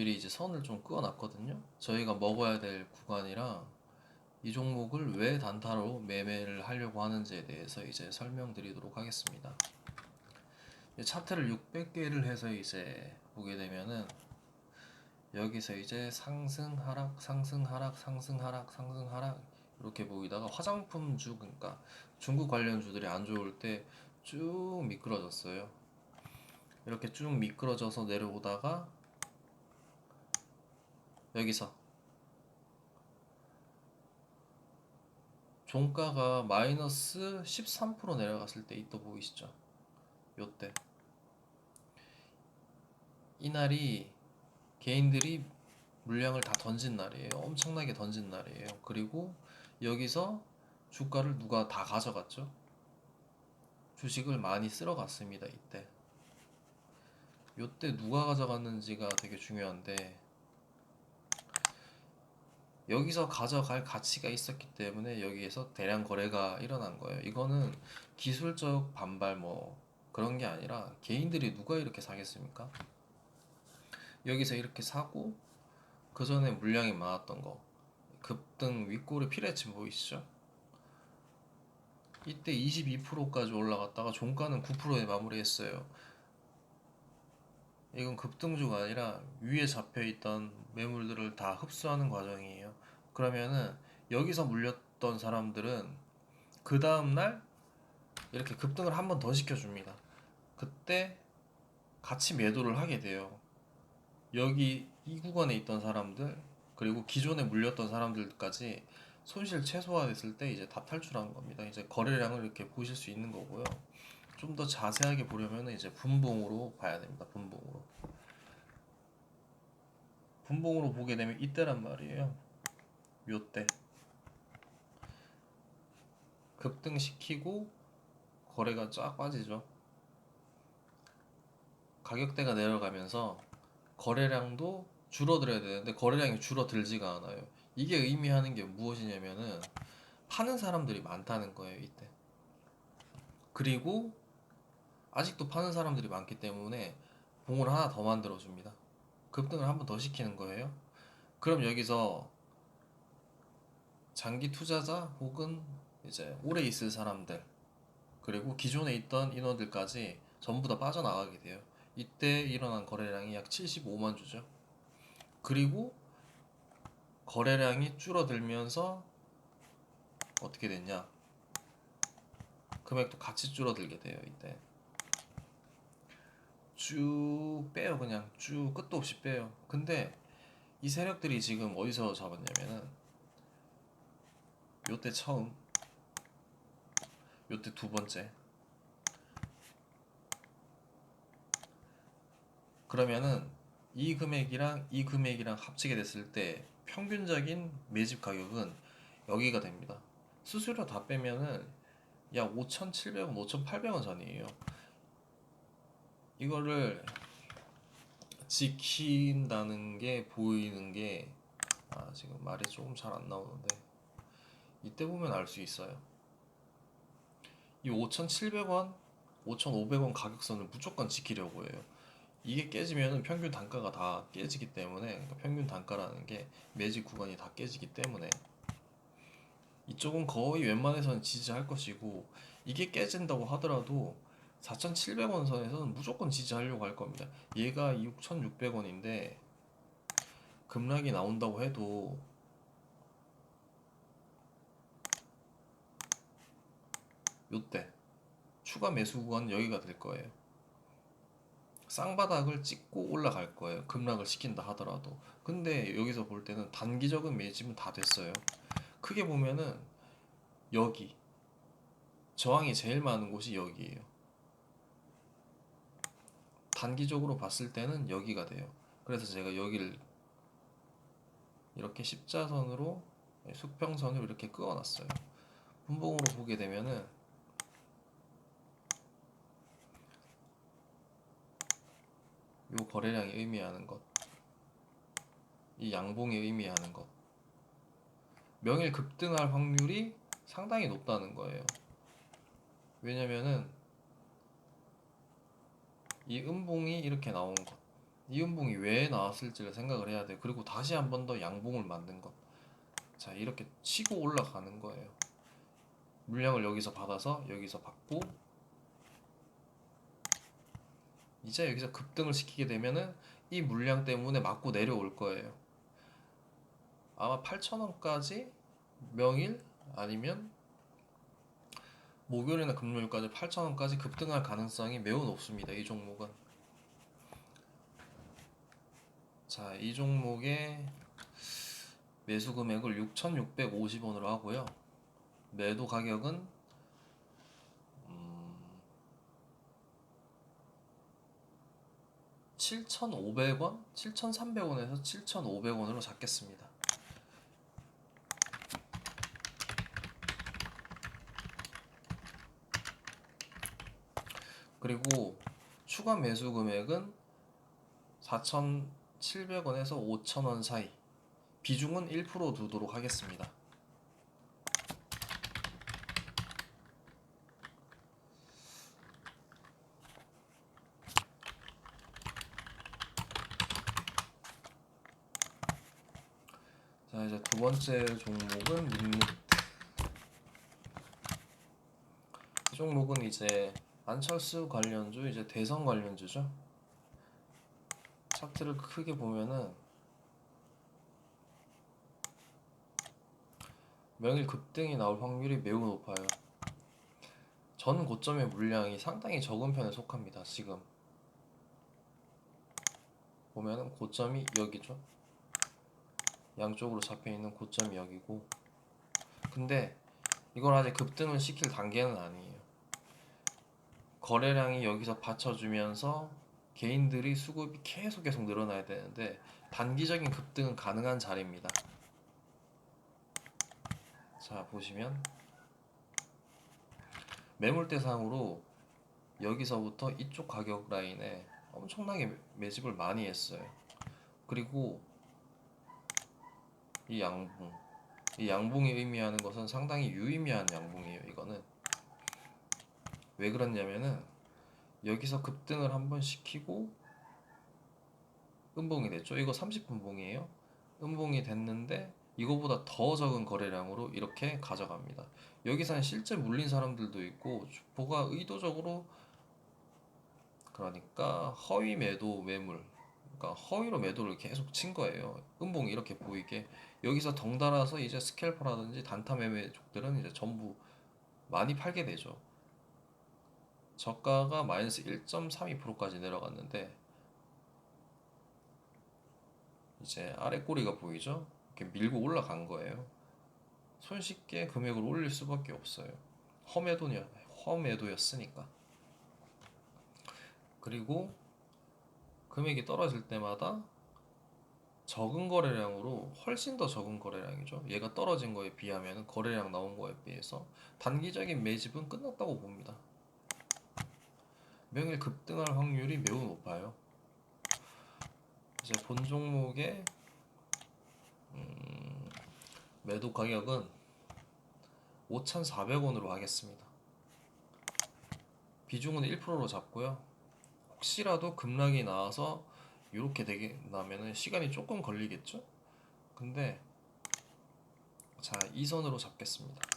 미리 이제 선을 좀 그어놨거든요. 저희가 먹어야 될 구간이랑 이 종목을 왜 단타로 매매를 하려고 하는지에 대해서 이제 설명드리도록 하겠습니다. 이 차트를 600개를 해서 이제 보게 되면은 여기서 이제 상승 하락 상승 하락 상승 하락 상승 하락 이렇게 보이다가 화장품 주 그러니까 중국 관련 주들이 안 좋을 때 쭉 미끄러졌어요. 이렇게 쭉 미끄러져서 내려오다가 여기서 종가가 마이너스 13% 내려갔을 때 이또 보이시죠? 요때 이날이 개인들이 물량을 다 던진 날이에요. 엄청나게 던진 날이에요. 그리고 여기서 주가를 누가 다 가져갔죠? 주식을 많이 쓸어갔습니다. 이때. 요때 누가 가져갔는지가 되게 중요한데 여기서 가져갈 가치가 있었기 때문에 여기에서 대량 거래가 일어난 거예요. 이거는 기술적 반발 뭐 그런 게 아니라 개인들이 누가 이렇게 사겠습니까? 여기서 이렇게 사고 그 전에 물량이 많았던 거 급등 윗골의 피레침 보이시죠? 이때 22%까지 올라갔다가 종가는 9%에 마무리했어요. 이건 급등주가 아니라 위에 잡혀 있던 매물들을 다 흡수하는 과정이에요. 그러면은 여기서 물렸던 사람들은 그 다음 날 이렇게 급등을 한 번 더 시켜줍니다. 그때 같이 매도를 하게 돼요. 여기 이 구간에 있던 사람들 그리고 기존에 물렸던 사람들까지 손실 최소화됐을 때 이제 다 탈출한 겁니다. 이제 거래량을 이렇게 보실 수 있는 거고요. 좀 더 자세하게 보려면 이제 분봉으로 봐야 됩니다. 분봉으로. 분봉으로 보게 되면 이때란 말이에요. 요때 급등시키고 거래가 쫙 빠지죠. 가격대가 내려가면서 거래량도 줄어들어야 되는데 거래량이 줄어들지가 않아요. 이게 의미하는 게 무엇이냐면은 파는 사람들이 많다는 거예요, 이때. 그리고 아직도 파는 사람들이 많기 때문에 봉을 하나 더 만들어 줍니다. 급등을 한 번 더 시키는 거예요. 그럼 여기서 장기 투자자 혹은 이제 오래 있을 사람들 그리고 기존에 있던 인원들까지 전부 다 빠져나가게 돼요. 이때 일어난 거래량이 약 75만 주죠. 그리고 거래량이 줄어들면서 어떻게 됐냐? 금액도 같이 줄어들게 돼요, 이때. 쭉 빼요, 그냥 쭉 끝도 없이 빼요. 근데 이 세력들이 지금 어디서 잡았냐면은 요때 처음, 요때 두 번째. 그러면은 이 금액이랑 이 금액이랑 합치게 됐을 때 평균적인 매집 가격은 여기가 됩니다. 수수료 다 빼면은 약 5,700원, 5,800원 선이에요. 이거를 지킨다는 게 보이는 게 아, 지금 말이 조금 잘 안 나오는데 이때 보면 알 수 있어요. 이 5,700원, 5,500원 가격선을 무조건 지키려고 해요. 이게 깨지면 평균 단가가 다 깨지기 때문에 그러니까 평균 단가라는 게 매직 구간이 다 깨지기 때문에 이쪽은 거의 웬만해서는 지지할 것이고 이게 깨진다고 하더라도 4,700원 선에서는 무조건 지지하려고 할 겁니다. 얘가 6,600원인데 급락이 나온다고 해도 요때 추가 매수 구간 여기가 될 거예요. 쌍바닥을 찍고 올라갈 거예요. 급락을 시킨다 하더라도. 근데 여기서 볼 때는 단기적인 매집은 다 됐어요. 크게 보면은 여기 저항이 제일 많은 곳이 여기예요. 단기적으로 봤을 때는 여기가 돼요. 그래서 제가 여기를 이렇게 십자선으로 수평선으로 이렇게 끄어놨어요. 분봉으로 보게 되면은 요 거래량이 의미하는 것, 이 양봉이 의미하는 것, 명일 급등할 확률이 상당히 높다는 거예요. 왜냐면은 이 음봉이 이렇게 나온 것, 이 음봉이 왜 나왔을지를 생각을 해야 돼. 그리고 다시 한 번 더 양봉을 만든 것. 자, 이렇게 치고 올라가는 거예요. 물량을 여기서 받아서 여기서 받고 이제 여기서 급등을 시키게 되면은 이 물량 때문에 맞고 내려올 거예요. 아마 8,000원까지 명일 아니면 목요일이나 금요일까지 8,000원까지 급등할 가능성이 매우 높습니다. 이 종목은. 자, 이 종목의 매수 금액을 6,650원으로 하고요. 매도 가격은 음, 7,500원, 7,300원에서 7,500원으로 잡겠습니다. 그리고 추가 매수 금액은 4,700원에서 5,000원 사이. 비중은 1% 두도록 하겠습니다. 자, 이제 두 번째 종목은 민무. 이 종목은 이제 안철수 관련주, 이제 대선 관련주죠. 차트를 크게 보면은 명일 급등이 나올 확률이 매우 높아요. 전 고점의 물량이 상당히 적은 편에 속합니다. 지금 보면은 고점이 여기죠. 양쪽으로 잡혀 있는 고점이 여기고 근데 이걸 아직 급등을 시킬 단계는 아니에요. 거래량이 여기서 받쳐주면서 개인들이 수급이 계속 계속 늘어나야 되는데 단기적인 급등은 가능한 자리입니다. 자 보시면 매물대상으로 여기서부터 이쪽 가격 라인에 엄청나게 매집을 많이 했어요. 그리고 이 양봉, 이 양봉이 의미하는 것은 상당히 유의미한 양봉이에요. 이거는 왜 그러냐면은 여기서 급등을 한번 시키고 음봉이 됐죠. 이거 30분봉이에요. 음봉이 됐는데 이거보다 더 적은 거래량으로 이렇게 가져갑니다. 여기서는 실제 물린 사람들도 있고 주포가 의도적으로 그러니까 허위 매도 매물 그러니까 허위로 매도를 계속 친 거예요. 음봉이 이렇게 보이게 여기서 덩달아서 이제 스캘퍼라든지 단타 매매족들은 이제 전부 많이 팔게 되죠. 저가가 마이너스 1.32%까지 내려갔는데 이제 아래 꼬리가 보이죠? 이렇게 밀고 올라간 거예요. 손쉽게 금액을 올릴 수밖에 없어요. 험매도냐, 험매도였으니까. 그리고 금액이 떨어질 때마다 적은 거래량으로 훨씬 더 적은 거래량이죠. 얘가 떨어진 거에 비하면 거래량 나온 거에 비해서 단기적인 매집은 끝났다고 봅니다. 명일 급등할 확률이 매우 높아요. 이제 본 종목의 음, 매도 가격은 5,400원으로 하겠습니다. 비중은 1%로 잡고요. 혹시라도 급락이 나와서 이렇게 되게 나면은 시간이 조금 걸리겠죠? 근데 자, 이 선으로 잡겠습니다.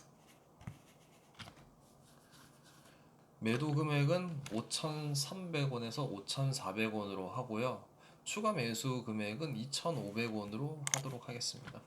매도 금액은 5,300원에서 5,400원으로 하고요. 추가 매수 금액은 2,500원으로 하도록 하겠습니다.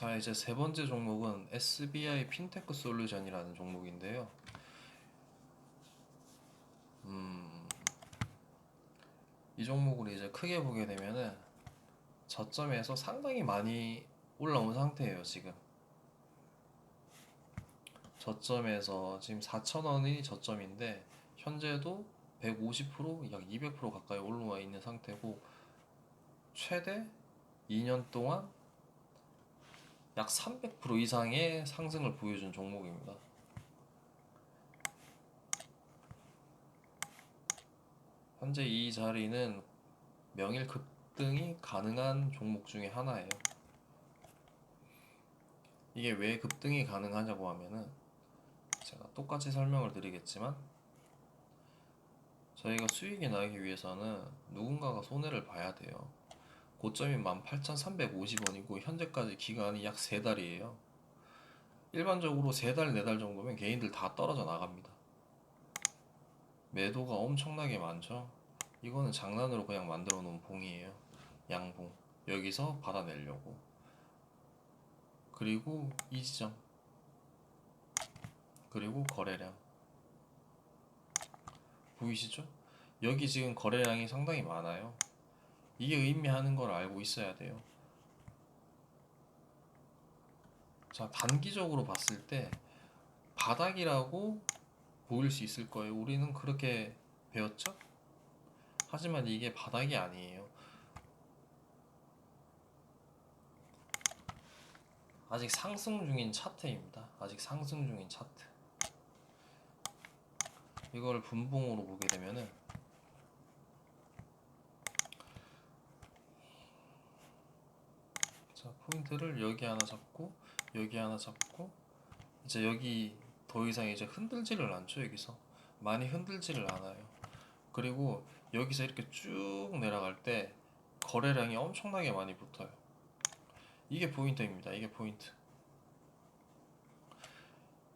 자, 이제 세 번째 종목은 SBI 핀테크 솔루션이라는 종목인데요. 음, 이 종목을 이제 크게 보게 되면은 저점에서 상당히 많이 올라온 상태예요, 지금. 저점에서 지금 4,000원이 저점인데 현재도 150%약 200% 가까이 올라와 있는 상태고 최대 2년 동안 약 300% 이상의 상승을 보여준 종목입니다. 현재 이 자리는 명일 급등이 가능한 종목 중에 하나예요. 이게 왜 급등이 가능하냐고 하면은 제가 똑같이 설명을 드리겠지만 저희가 수익이 나기 위해서는 누군가가 손해를 봐야 돼요. 고점이 18,350원이고 현재까지 기간이 약 3달이에요. 일반적으로 3달, 4달 정도면 개인들 다 떨어져 나갑니다. 매도가 엄청나게 많죠. 이거는 장난으로 그냥 만들어 놓은 봉이에요. 양봉. 여기서 받아내려고. 그리고 이 지점. 그리고 거래량. 보이시죠? 여기 지금 거래량이 상당히 많아요. 이게 의미하는 걸 알고 있어야 돼요. 자, 단기적으로 봤을 때 바닥이라고 보일 수 있을 거예요. 우리는 그렇게 배웠죠? 하지만 이게 바닥이 아니에요. 아직 상승 중인 차트입니다. 아직 상승 중인 차트. 이걸 분봉으로 보게 되면은 자, 포인트를 여기 하나 잡고 여기 하나 잡고 이제 여기 더 이상 이제 흔들지를 않죠, 여기서. 많이 흔들지를 않아요. 그리고 여기서 이렇게 쭉 내려갈 때 거래량이 엄청나게 많이 붙어요. 이게 포인트입니다. 이게 포인트.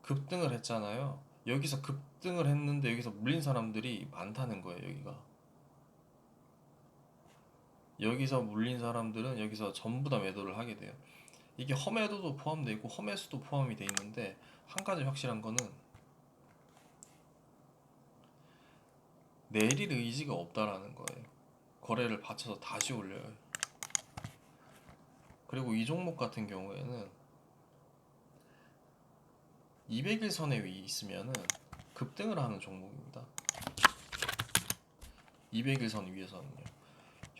급등을 했잖아요. 여기서 급등을 했는데 여기서 물린 사람들이 많다는 거예요, 여기가. 여기서 물린 사람들은 여기서 전부 다 매도를 하게 돼요. 이게 험매도도 포함되어 있고 험매수도 포함이 되어 있는데 한 가지 확실한 거는 내릴 의지가 없다라는 거예요. 거래를 받쳐서 다시 올려요. 그리고 이 종목 같은 경우에는 200일 선에 위 있으면은 급등을 하는 종목입니다. 200일 선 위에서는요.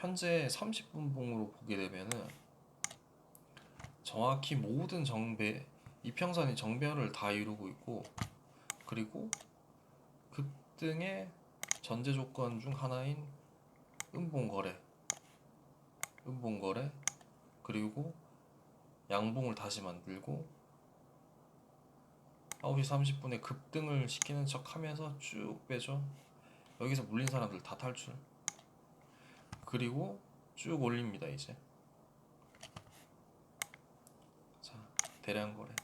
현재 30분 봉으로 보게 되면은 정확히 모든 정배 이평선이 정배열을 다 이루고 있고 그리고 급등의 전제 조건 중 하나인 음봉 거래 음봉 거래 그리고 양봉을 다시 만들고 9시 30분에 급등을 시키는 척 하면서 쭉 빼죠. 여기서 물린 사람들 다 탈출. 그리고 쭉 올립니다, 이제. 자, 대량 거래.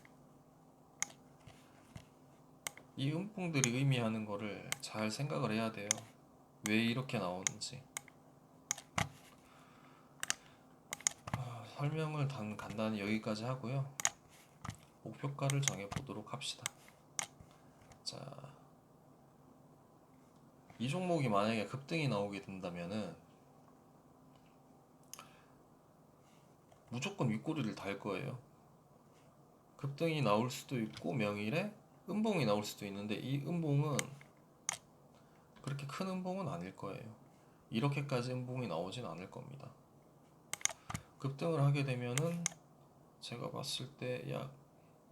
이 음봉들이 의미하는 거를 잘 생각을 해야 돼요. 왜 이렇게 나오는지. 아, 설명을 단 간단히 여기까지 하고요. 목표가를 정해 보도록 합시다. 자, 이 종목이 만약에 급등이 나오게 된다면은 무조건 윗꼬리를 달 거예요. 급등이 나올 수도 있고 명일에 음봉이 나올 수도 있는데 이 음봉은 그렇게 큰 음봉은 아닐 거예요. 이렇게까지 음봉이 나오진 않을 겁니다. 급등을 하게 되면은 제가 봤을 때 약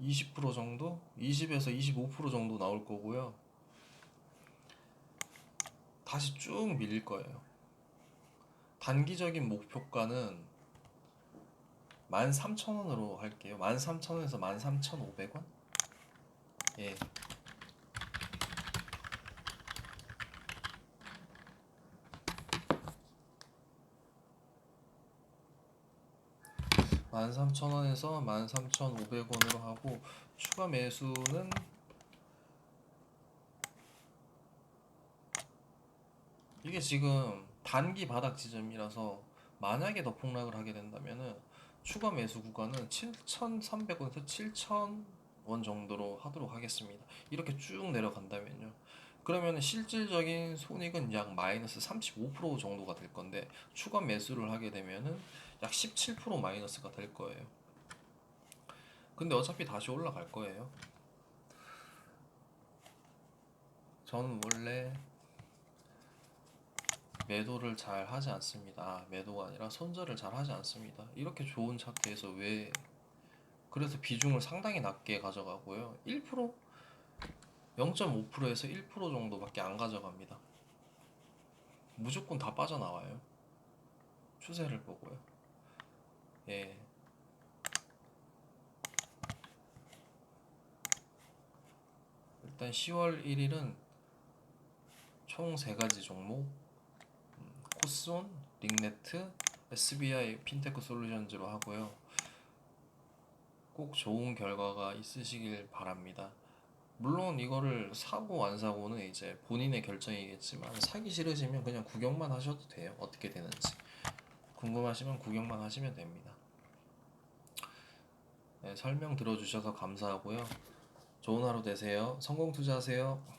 20% 정도? 20에서 25% 정도 나올 거고요. 다시 쭉 밀릴 거예요. 단기적인 목표가는 13,000원으로 할게요. 13,000원에서 13,500원? 예. 만 삼천 원에서 만 삼천 오백 원으로 하고 추가 매수는 이게 지금 단기 바닥 지점이라서 만약에 더 폭락을 하게 된다면은 추가 매수 구간은 7,300원에서 7,000원 정도로 하도록 하겠습니다. 이렇게 쭉 내려간다면요. 그러면 실질적인 손익은 약 마이너스 35% 정도가 될 건데 추가 매수를 하게 되면은 약 17% 마이너스가 될 거예요. 근데 어차피 다시 올라갈 거예요. 저는 원래 매도를 잘 하지 않습니다. 아, 매도가 아니라 손절을 잘 하지 않습니다. 이렇게 좋은 차트에서 왜 그래서 비중을 상당히 낮게 가져가고요. 1% 0.5%에서 1% 정도밖에 안 가져갑니다. 무조건 다 빠져나와요. 추세를 보고요. 예. 일단 10월 1일은 총세 가지 종목 음, 코스온, 링네트, SBI 핀테크 솔루션즈로 하고요. 꼭 좋은 결과가 있으시길 바랍니다. 물론 이거를 사고 안 사고는 이제 본인의 결정이겠지만 사기 싫으시면 그냥 구경만 하셔도 돼요. 어떻게 되는지. 궁금하시면 구경만 하시면 됩니다. 네, 설명 들어주셔서 감사하고요. 좋은 하루 되세요. 성공 투자하세요.